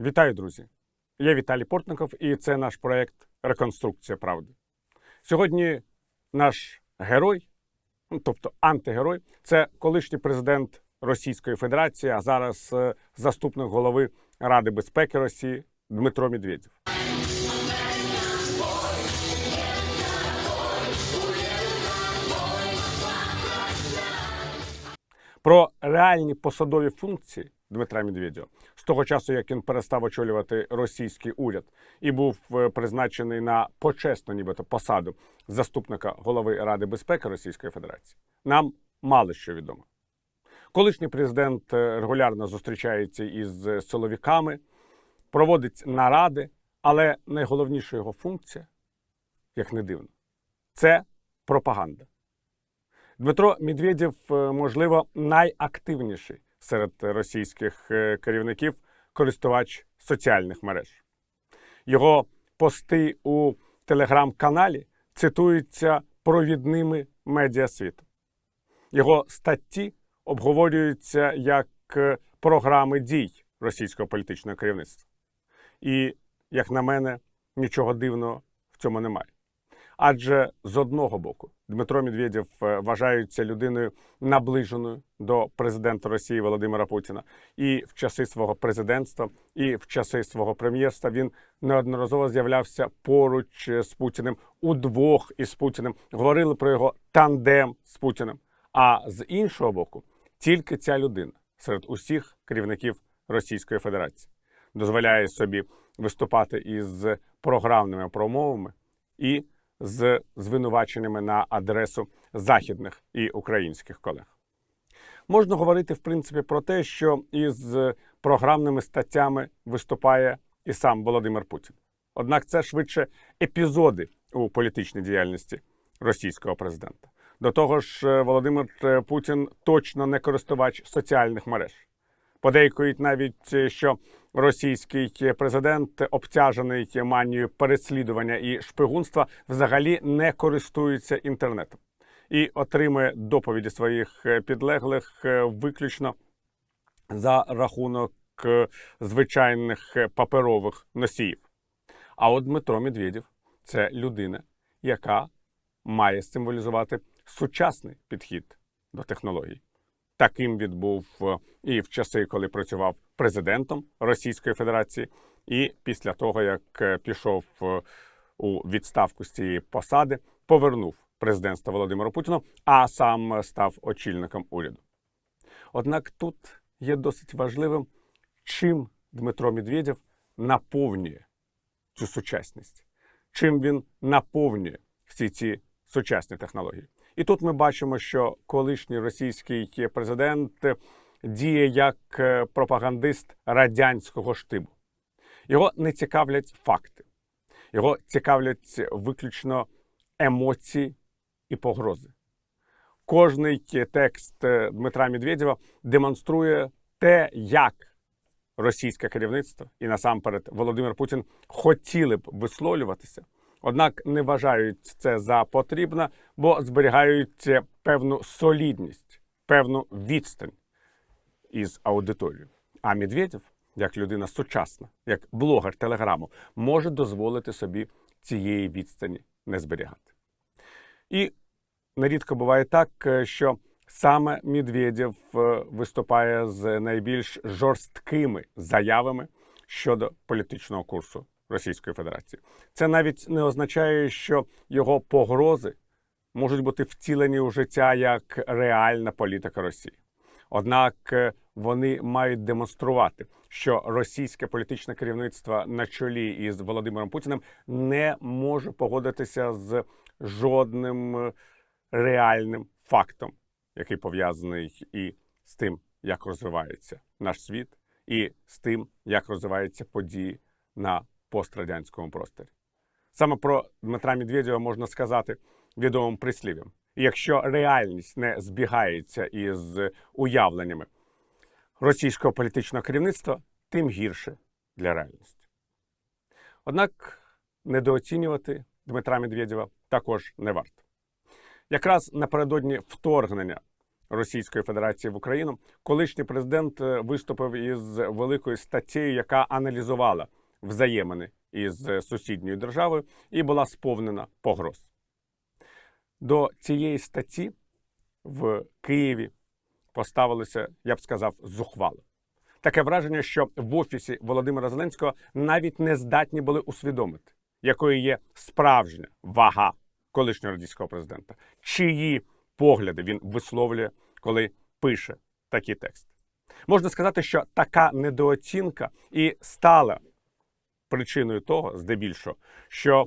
Вітаю, друзі! Я Віталій Портников, і це наш проект Реконструкція правди. Сьогодні наш герой, ну, тобто антигерой, це колишній президент Російської Федерації, а зараз е, заступник голови Ради безпеки Росії Дмитро Медведєв. Про реальні посадові функції Дмитра Медведєва з того часу, як він перестав очолювати російський уряд і був е, призначений на почесну, нібито посаду заступника голови Ради безпеки Російської Федерації, нам мало що відомо. Колишній президент е, регулярно зустрічається із е, силовиками, проводить наради, але найголовніша його функція, як не дивно, це пропаганда. Дмитро Медведєв, можливо, найактивніший серед російських е, керівників користувач соціальних мереж. Його пости у телеграм-каналі цитуються провідними медіа світу. Його статті обговорюються як е, програми дій російського політичного керівництва. І, як на мене, нічого дивного в цьому немає. Адже з одного боку Дмитро Медведєв е, вважається людиною наближеною до президента Росії Володимира Путіна, і в часи свого президентства, і в часи свого прем'єрства він неодноразово з'являвся поруч е, з Путіним удвох із Путіним. Говорили про його тандем з Путіним. А з іншого боку, тільки ця людина серед усіх керівників Російської Федерації дозволяє собі виступати із програмними промовами і з звинуваченнями на адресу західних і українських колег. Можна говорити, в принципі, про те, що із програмними статтями виступає і сам Володимир Путін. Однак це швидше епізоди у політичній діяльності російського президента. До того ж, е, Володимир е, Путін точно не користувач соціальних мереж. Подейкують навіть, е, що російський президент, обтяжений манією переслідування і шпигунства, взагалі не користується інтернетом і отримує доповіді своїх е, підлеглих е, виключно за рахунок звичайних паперових носіїв. А от Дмитро Медведєв це людина, яка має символізувати сучасний підхід до технологій. Таким він був е, і в часи, коли працював президентом Російської Федерації, і після того, як е, пішов е, у відставку з цієї посади, повернув президентство Володимиру Путіну, а сам став очільником уряду. Однак тут є досить важливим, чим Дмитро Медведєв наповнює цю сучасність, чим він наповнює всі ці сучасні технології. І тут ми бачимо, що колишній російський президент діє як е, пропагандист радянського штибу. Його не цікавлять факти, його цікавлять виключно емоції і погрози. Кожний текст е, Дмитра Медведєва демонструє те, як російське керівництво і насамперед Володимир Путін хотіли б висловлюватися, однак не вважають це за потрібне, бо зберігають певну солідність, певну відстань із аудиторією. А Медведєв, як людина сучасна, як блогер телеграму, може дозволити собі цієї відстані не зберігати. І нерідко буває так, е, що саме Медведєв е, виступає з найбільш жорсткими заявами щодо політичного курсу Російської Федерації. Це навіть не означає, що його погрози можуть бути втілені у життя як реальна політика Росії. Однак е, вони мають демонструвати, що російське політичне керівництво на чолі із Володимиром Путіним не може погодитися з жодним е, реальним фактом, який пов'язаний і з тим, як розвивається наш світ, і з тим, як розвиваються події на пострадянському просторі. Саме про Дмитра Медведєва можна сказати відомим прислів'ям. Якщо реальність не збігається із уявленнями російського політичного керівництва, тим гірше для реальності. Однак недооцінювати Дмитра Медведєва також не варто. Якраз напередодні вторгнення Російської Федерації в Україну, колишній президент е, виступив із великою статтею, яка аналізувала взаємини із е, сусідньою державою і була сповнена погроз. До цієї статті в Києві поставилися, я б сказав, зухвало. Таке враження, що в офісі Володимира Зеленського навіть не здатні були усвідомити, якою є справжня вага колишнього радянського президента, чиї погляди він висловлює, коли пише такі тексти. Можна сказати, що така недооцінка і стала причиною того, здебільшого, що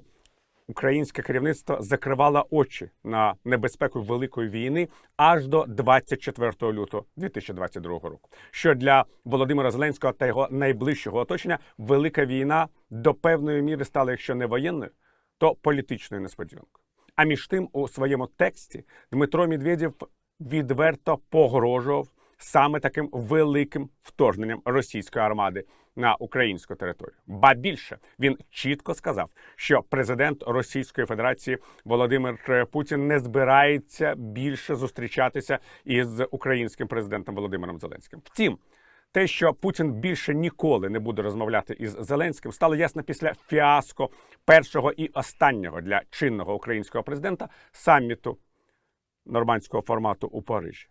українське керівництво закривало очі на небезпеку великої війни аж до 24 лютого 2022 року. Що для Володимира Зеленського та його найближчого оточення велика війна до певної міри стала, якщо не воєнною, то політичною несподіванкою. А між тим, у своєму тексті Дмитро Медведєв відверто погрожував саме таким великим вторгненням російської армади на українську територію. Ба більше він чітко сказав, що президент Російської Федерації Володимир Путін не збирається більше зустрічатися із українським президентом Володимиром Зеленським. Втім. Те, що Путін більше ніколи не буде розмовляти із Зеленським, стало ясно після фіаско першого і останнього для чинного українського президента саміту нормандського формату у Парижі.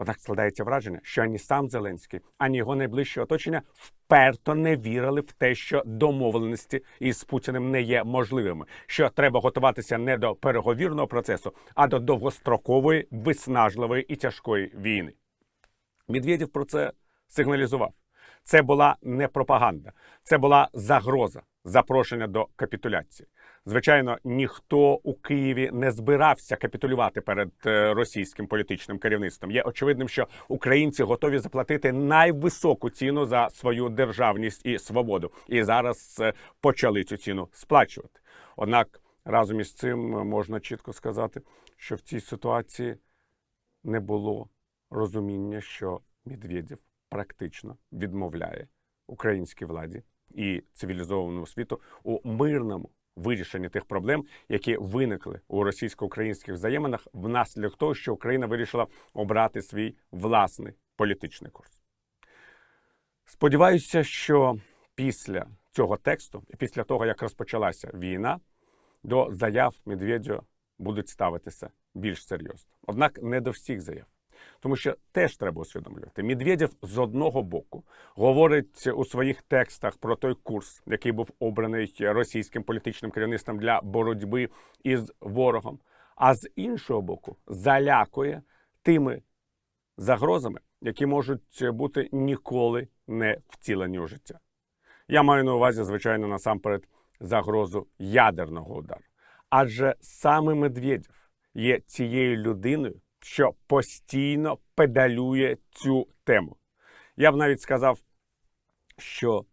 Однак складається враження, що ані сам Зеленський, ані його найближче оточення вперто не вірили в те, що домовленості із Путіним не є можливими, що треба готуватися не до переговірного процесу, а до довгострокової, виснажливої і тяжкої війни. Медведєв про це сигналізував. Це була не пропаганда, це була загроза, запрошення до капітуляції. Звичайно, ніхто у Києві не збирався капітулювати перед е, російським політичним керівництвом. Є очевидним, що українці готові заплатити найвисоку ціну за свою державність і свободу, і зараз е, почали цю ціну сплачувати. Однак разом із цим можна чітко сказати, що в цій ситуації не було розуміння, що Медведєв практично відмовляє українській владі і цивілізованому світу у мирному вирішенні тих проблем, які виникли у російсько-українських взаєминах внаслідок того, що Україна вирішила обрати свій власний політичний курс. Сподіваюся, що після цього тексту і після того, як розпочалася війна, до заяв Медведєва будуть ставитися більш серйозно. Однак не до всіх заяв. Тому що теж треба усвідомлювати. Медведєв з одного боку говорить у своїх текстах про той курс, який був обраний російським політичним керівництвом для боротьби із ворогом, а з іншого боку, залякує тими загрозами, які можуть бути ніколи не втілені у життя. Я маю на увазі, звичайно, насамперед загрозу ядерного удару. Адже саме Медведєв є цією людиною що постійно педалює цю тему. Я б навіть сказав, що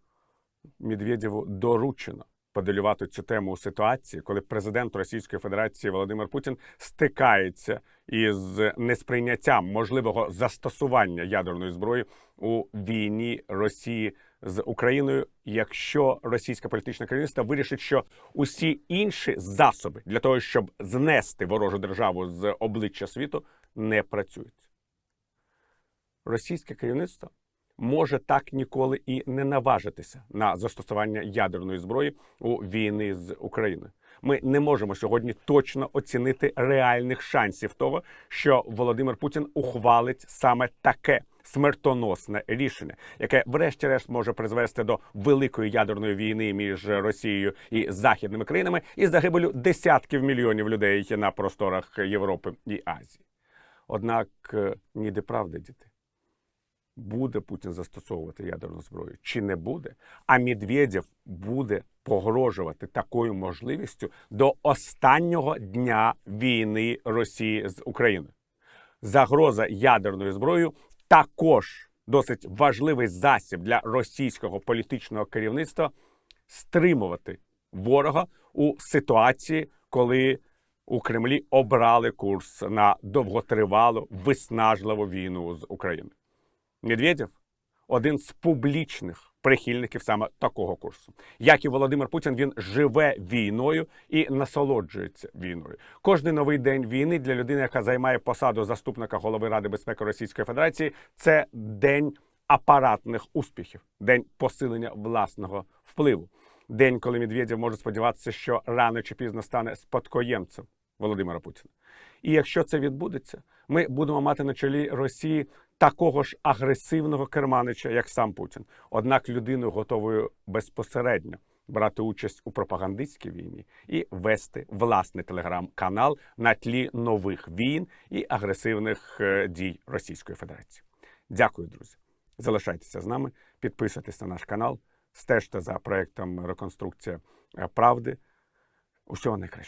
Медведєву доручено педалювати цю тему у ситуації, коли президент Російської Федерації Володимир Путін стикається із несприйняттям можливого застосування ядерної зброї у війні Росії з Україною, якщо російське політичне керівництво вирішить, що усі інші засоби для того, щоб знести ворожу державу з обличчя світу, не працюють. Російське керівництво може так ніколи і не наважитися на застосування ядерної зброї у війни з Україною. Ми не можемо сьогодні точно оцінити реальних шансів того, що Володимир Путін ухвалить саме таке смертоносне рішення, яке, врешті-решт, може призвести до великої ядерної війни між Росією і західними країнами і загибелю десятків мільйонів людей на просторах Європи і Азії. Однак е, ніде правди, діти. Буде Путін застосовувати ядерну зброю чи не буде, а Медведєв буде погрожувати такою можливістю до останнього дня війни Росії з Україною. Загроза ядерною зброєю також досить важливий засіб для російського політичного керівництва стримувати ворога у ситуації, коли у Кремлі обрали курс на довготривалу виснажливу війну з Україною. Медведєв один з публічних прихильників саме такого курсу. Як і Володимир Путін, він живе війною і насолоджується війною. Кожний новий день війни для людини, яка займає посаду заступника голови Ради безпеки Російської Федерації, це день апаратних успіхів, день посилення власного впливу. День, коли Медведєв може сподіватися, що рано чи пізно стане спадкоємцем Володимира Путіна. І якщо це відбудеться, ми будемо мати на чолі Росії такого ж агресивного керманича, як сам Путін, однак людину готовою безпосередньо брати участь у пропагандистській війні і вести власний телеграм-канал на тлі нових війн і агресивних е, дій Російської Федерації. Дякую, друзі. Залишайтеся з нами, підписуйтесь на наш канал, стежте за проектом Реконструкція правди. Усього найкращого.